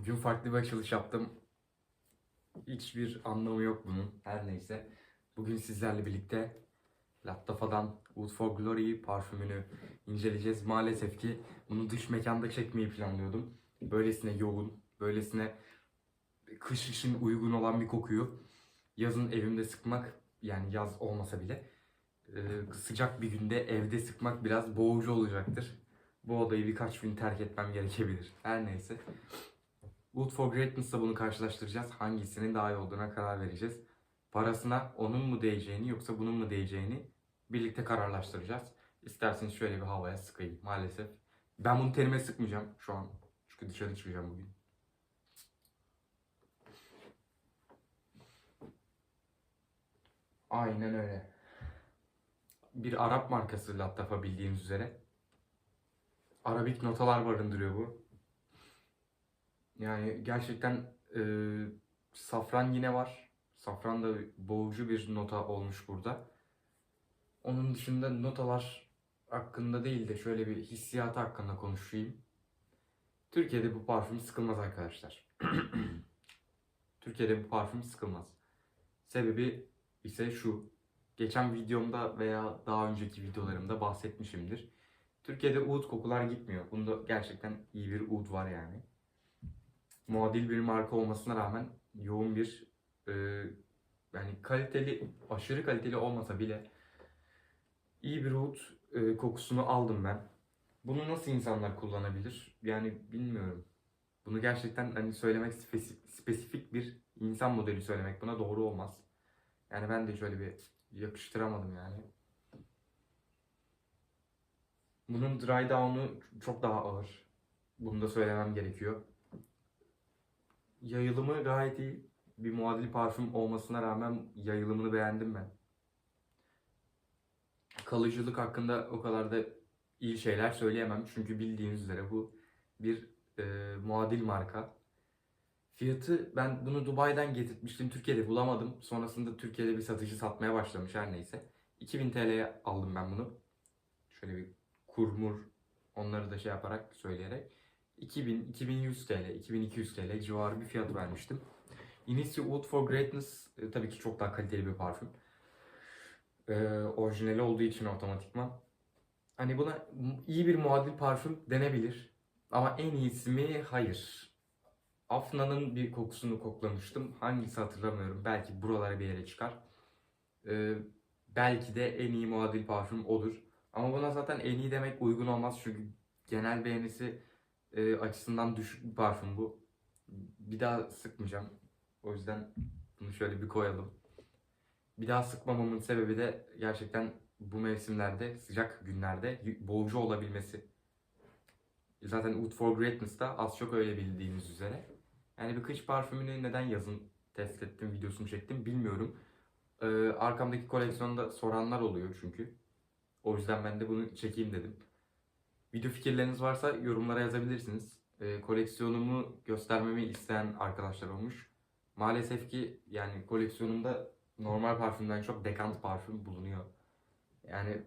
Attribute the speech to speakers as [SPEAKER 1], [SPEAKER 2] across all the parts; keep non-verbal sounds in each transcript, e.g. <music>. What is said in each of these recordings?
[SPEAKER 1] Bugün farklı bir açılış yaptım. Hiçbir anlamı yok bunun. Her neyse. Bugün sizlerle birlikte Lattafa'dan Wood for Glory parfümünü inceleyeceğiz. Maalesef ki bunu dış mekanda çekmeyi planlıyordum. Böylesine yoğun, böylesine kış için uygun olan bir kokuyu yazın evimde sıkmak yani yaz olmasa bile e, sıcak bir günde evde sıkmak biraz boğucu olacaktır. Bu odayı birkaç gün terk etmem gerekebilir. Her neyse. Wood for Greatness'la bunu karşılaştıracağız. Hangisinin daha iyi olduğuna karar vereceğiz. Parasına onun mu değeceğini yoksa bunun mu değeceğini birlikte kararlaştıracağız. İsterseniz şöyle bir havaya sıkayım maalesef. Ben bunu terime sıkmayacağım şu an. Çünkü dışarı çıkacağım bugün. Aynen öyle. Bir Arap markası Lattafa bildiğiniz üzere. Arabik notalar barındırıyor bu. Yani gerçekten e, safran yine var. Safran da boğucu bir nota olmuş burada. Onun dışında notalar hakkında değil de şöyle bir hissiyatı hakkında konuşayım. Türkiye'de bu parfüm sıkılmaz arkadaşlar. <clears throat> Türkiye'de bu parfüm sıkılmaz. Sebebi ise şu. Geçen videomda veya daha önceki videolarımda bahsetmişimdir. Türkiye'de oud kokular gitmiyor. Bunda gerçekten iyi bir oud var yani. Muadil bir marka olmasına rağmen yoğun bir e, yani kaliteli, aşırı kaliteli olmasa bile iyi bir oud e, kokusunu aldım ben. Bunu nasıl insanlar kullanabilir? Yani bilmiyorum. Bunu gerçekten hani söylemek spesifik, bir insan modeli söylemek buna doğru olmaz. Yani ben de şöyle bir yakıştıramadım yani. Bunun dry down'u çok daha ağır. Bunu da söylemem gerekiyor. Yayılımı gayet iyi. Bir muadil parfüm olmasına rağmen yayılımını beğendim ben. Kalıcılık hakkında o kadar da iyi şeyler söyleyemem. Çünkü bildiğiniz üzere bu bir e, muadil marka. Fiyatı ben bunu Dubai'den getirtmiştim. Türkiye'de bulamadım. Sonrasında Türkiye'de bir satıcı satmaya başlamış her neyse. 2000 TL'ye aldım ben bunu. Şöyle bir kurmur onları da şey yaparak söyleyerek. 2000, 2100 TL, 2200 TL civarı bir fiyat vermiştim. Innisfree Wood for Greatness e, tabii ki çok daha kaliteli bir parfüm. E, orijinali olduğu için otomatikman. Hani buna iyi bir muadil parfüm denebilir. Ama en iyisi mi? Hayır. Afna'nın bir kokusunu koklamıştım. Hangisi hatırlamıyorum. Belki buralara bir yere çıkar. E, belki de en iyi muadil parfüm olur. Ama buna zaten en iyi demek uygun olmaz çünkü genel beğenisi e, açısından düşük bir parfüm bu. Bir daha sıkmayacağım. O yüzden bunu şöyle bir koyalım. Bir daha sıkmamamın sebebi de gerçekten bu mevsimlerde, sıcak günlerde boğucu olabilmesi. Zaten Wood for Greatness'ta az çok öyle bildiğiniz üzere. Yani bir kış parfümünü neden yazın test ettim, videosunu çektim bilmiyorum. Ee, arkamdaki koleksiyonda soranlar oluyor çünkü. O yüzden ben de bunu çekeyim dedim. Video fikirleriniz varsa yorumlara yazabilirsiniz. Ee, koleksiyonumu göstermemi isteyen arkadaşlar olmuş. Maalesef ki yani koleksiyonumda normal parfümden çok dekant parfüm bulunuyor. Yani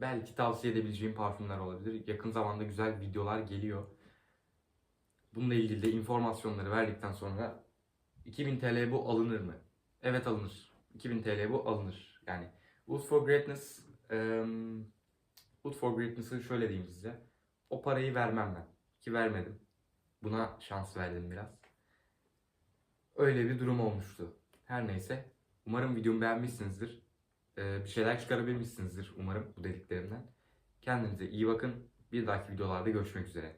[SPEAKER 1] belki tavsiye edebileceğim parfümler olabilir. Yakın zamanda güzel videolar geliyor. Bununla ilgili de informasyonları verdikten sonra 2000 TL bu alınır mı? Evet alınır. 2000 TL bu alınır. Yani Wood for Greatness um, Wood for Greatness'ı şöyle diyeyim size. O parayı vermem ben. Ki vermedim. Buna şans verdim biraz. Öyle bir durum olmuştu. Her neyse. Umarım videomu beğenmişsinizdir. Ee, bir şeyler çıkarabilmişsinizdir umarım bu dediklerimden. Kendinize iyi bakın. Bir dahaki videolarda görüşmek üzere.